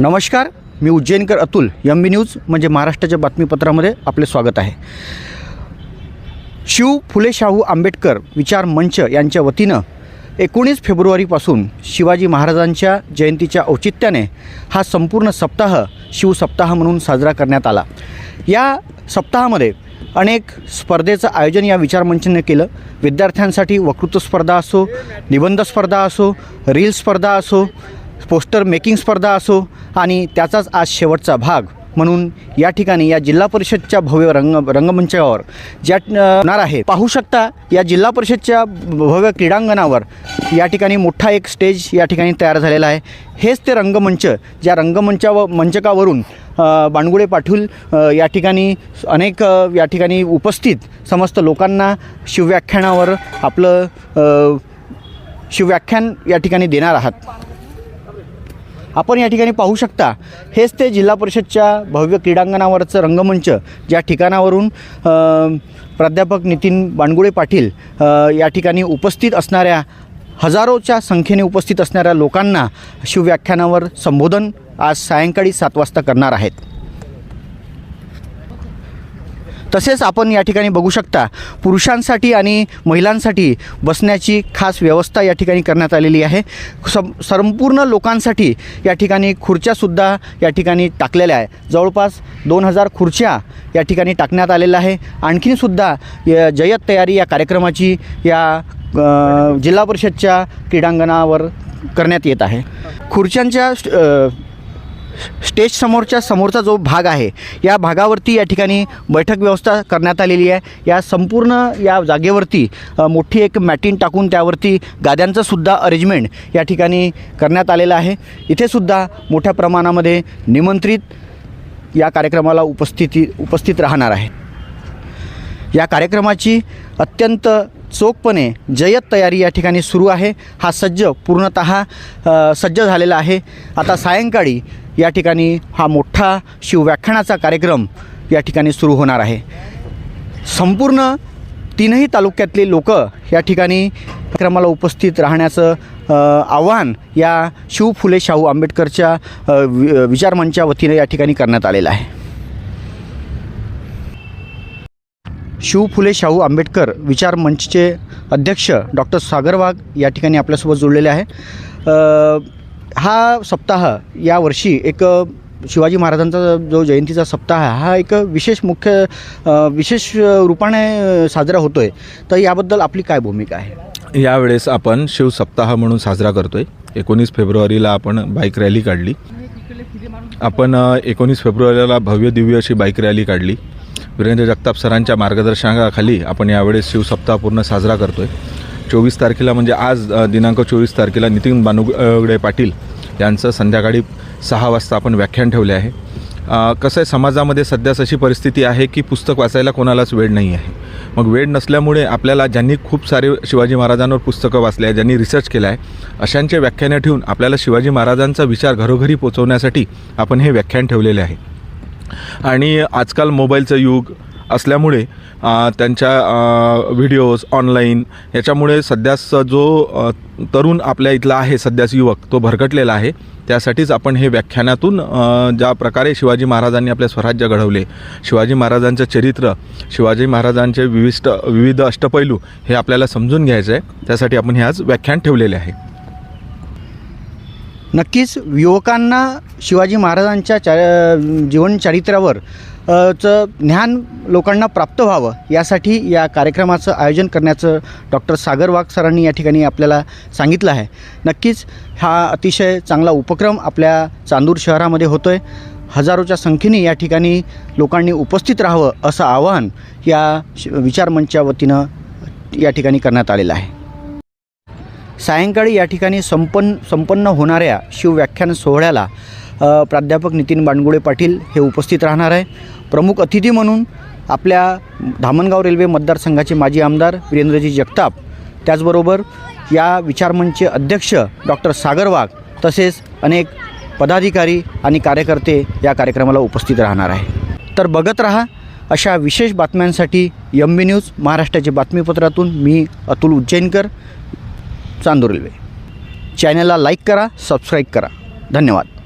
नमस्कार मी Ujjainkar Atul M B news म्हणजे महाराष्ट्राच्या बातमीपत्रामध्ये आपले स्वागत आहे. शिव फुले शाहू आंबेडकर विचार मंच यांच्या वतीनं एकोणीस फेब्रुवारीपासून शिवाजी महाराजांच्या जयंतीच्या औचित्याने हा संपूर्ण सप्ताह शिवसप्ताह म्हणून साजरा करण्यात आला. या सप्ताहामध्ये अनेक स्पर्धेचं आयोजन या विचारमंचाने केलं. विद्यार्थ्यांसाठी वक्तृत्व स्पर्धा असो निबंध स्पर्धा असो रील स्पर्धा असो पोस्टर मेकिंग स्पर्धा असो आणि त्याचाच आज शेवटचा भाग म्हणून या ठिकाणी या जिल्हा परिषदच्या भव्य रंग रंगमंचावर ज्या होणार आहे. पाहू शकता या जिल्हा परिषदच्या भव्य क्रीडांगणावर या ठिकाणी मोठा एक स्टेज या ठिकाणी तयार झालेला आहे. हेच ते रंगमंच ज्या रंगमंचाव मंचकावरून बांडगुळे बाणगुडे पाटील या ठिकाणी अनेक या ठिकाणी उपस्थित समस्त लोकांना शिवव्याख्यानावर आपलं शिवव्याख्यान या ठिकाणी देणार आहात. आपण या ठिकाणी पाहू शकता हेच ते जिल्हा परिषदच्या भव्य क्रीडांगणावरचं रंगमंच ज्या ठिकाणावरून प्राध्यापक नितीन बाणगुळे पाटील या ठिकाणी उपस्थित असणाऱ्या हजारोच्या संख्येने उपस्थित असणाऱ्या लोकांना शिवव्याख्यानावर संबोधन आज सायंकाळी सात वाजता करणार आहेत. तसेच आपण या ठिकाणी बघू शकता पुरुषांसाठी आणि महिलांसाठी बसण्याची खास व्यवस्था या ठिकाणी करण्यात आलेली आहे. सं संपूर्ण लोकांसाठी या ठिकाणी खुर्च्यासुद्धा या ठिकाणी टाकलेल्या आहे. जवळपास दोन हजार खुर्च्या या ठिकाणी टाकण्यात आलेल्या आहे. आणखीनसुद्धा या जय्यत तयारी या कार्यक्रमाची या जिल्हा परिषदच्या क्रीडांगणावर करण्यात येत आहे. खुर्च्यांच्या स्टेज समोरच्या समोरचा जो भाग आहे या भागावरती या ठिकाणी बैठक व्यवस्था करण्यात आलेली आहे. या संपूर्ण या जागेवरती मोठी एक मॅटिन टाकून त्यावरती गाद्यांचं सुद्धा अरेंजमेंट या ठिकाणी करण्यात आलेलं आहे. इथेसुद्धा मोठ्या प्रमाणामध्ये निमंत्रित या कार्यक्रमाला उपस्थिती उपस्थित राहणार आहे या कार्यक्रमाची अत्यंत चोखपणे जयत तयारी या ठिकाणी सुरू आहे. हा सज्ज पूर्णत सज्ज झालेला आहे. आता सायंकाळी या ठिकाणी हा मोठा शिवव्याख्यानाचा कार्यक्रम या ठिकाणी सुरू होणार आहे. संपूर्ण तीनही तालुक्यातले लोक या ठिकाणी कार्यक्रमाला उपस्थित राहण्याचं आव्हान या शिव फुले शाहू आंबेडकरच्या वि विचारमंचा वतीनं या ठिकाणी करण्यात आलेलं आहे. शिव फुले शाहू आंबेडकर विचार मंचचे अध्यक्ष डॉक्टर सागर वाघ या ठिकाणी आपल्यासोबत जोडलेले आहे. हा सप्ताह यावर्षी एक शिवाजी महाराजांचा जो जयंतीचा सप्ताह आहे हा एक विशेष मुख्य विशेष रूपाने साजरा होतो आहे तर याबद्दल आपली काय भूमिका आहे? यावेळेस आपण शिवसप्ताह म्हणून साजरा करतो आहे एकोणीस फेब्रुवारीला आपण बाईक रॅली काढली. आपण एकोणीस फेब्रुवारीला भव्य दिव्य अशी बाईक रॅली काढली. वीरेंद्र जगताप सरांच्या मार्गदर्शनाखाली आपण यावेळेस शिवसप्ताह पूर्ण साजरा करतोय. चोवीस तारखेला म्हणजे आज दिनांक चोवीस तारखेला नितीन बानुगडे पाटील यांचं संध्याकाळी सहा वाजता आपण व्याख्यान ठेवले आहे. कसं आहे समाजामध्ये सध्याच अशी परिस्थिती आहे की पुस्तक वाचायला कोणालाच वेळ नाही आहे. मग वेळ नसल्यामुळे आपल्याला ज्यांनी खूप सारे शिवाजी महाराजांवर पुस्तकं वाचले आहे ज्यांनी रिसर्च केला आहे अशांचे व्याख्यानं ठेवून आपल्याला शिवाजी महाराजांचा विचार घरोघरी पोचवण्यासाठी आपण हे व्याख्यान ठेवलेले आहे. आणि आजकाल मोबाईलचं युग असल्यामुळे त्यांच्या व्हिडिओज ऑनलाईन याच्यामुळे सध्याचा जो तरुण आपल्या इथला आहे सध्याच युवक तो भरकटलेला आहे. त्यासाठीच आपण हे व्याख्यानातून ज्या प्रकारे शिवाजी महाराजांनी आपले स्वराज्य घडवले शिवाजी महाराजांचं चरित्र शिवाजी महाराजांचे विविष्ट विविध अष्टपैलू हे आपल्याला समजून घ्यायचं आहे त्यासाठी आपण हे आज व्याख्यान ठेवलेले आहे. नक्कीच युवकांना शिवाजी महाराजांच्या चा जीवनचरित्रावर चं ज्ञान लोकांना प्राप्त व्हावं यासाठी या कार्यक्रमाचं आयोजन करण्याचं डॉक्टर सागर वाघ सरांनी या ठिकाणी आपल्याला सांगितलं आहे. नक्कीच हा अतिशय चांगला उपक्रम आपल्या चांदूर शहरामध्ये होतो आहे हजारोच्या संख्येने या ठिकाणी लोकांनी उपस्थित राहावं असं आवाहन या शि- विचारमंचच्या वतीनं या ठिकाणी करण्यात आलेलं आहे. सायंकाळी या ठिकाणी संपन्न संपन्न होणाऱ्या शिवव्याख्यान सोहळ्याला प्राध्यापक नितीन बांडगुळे पाटील हे उपस्थित राहणार आहे. प्रमुख अतिथी म्हणून आपल्या धामणगाव रेल्वे मतदारसंघाचे माजी आमदार वीरेंद्रजी जगताप त्याचबरोबर या विचारमंचचे अध्यक्ष डॉक्टर सागर वाघ तसेच अनेक पदाधिकारी आणि कार्यकर्ते या कार्यक्रमाला उपस्थित राहणार आहे. तर बघत रहा अशा विशेष बातम्यांसाठी एम बी न्यूज महाराष्ट्राच्या बातमीपत्रातून मी अतुल उज्जैनकर. चांदूर रेल्वे. चॅनलला लाईक करा सबस्क्राईब करा. धन्यवाद.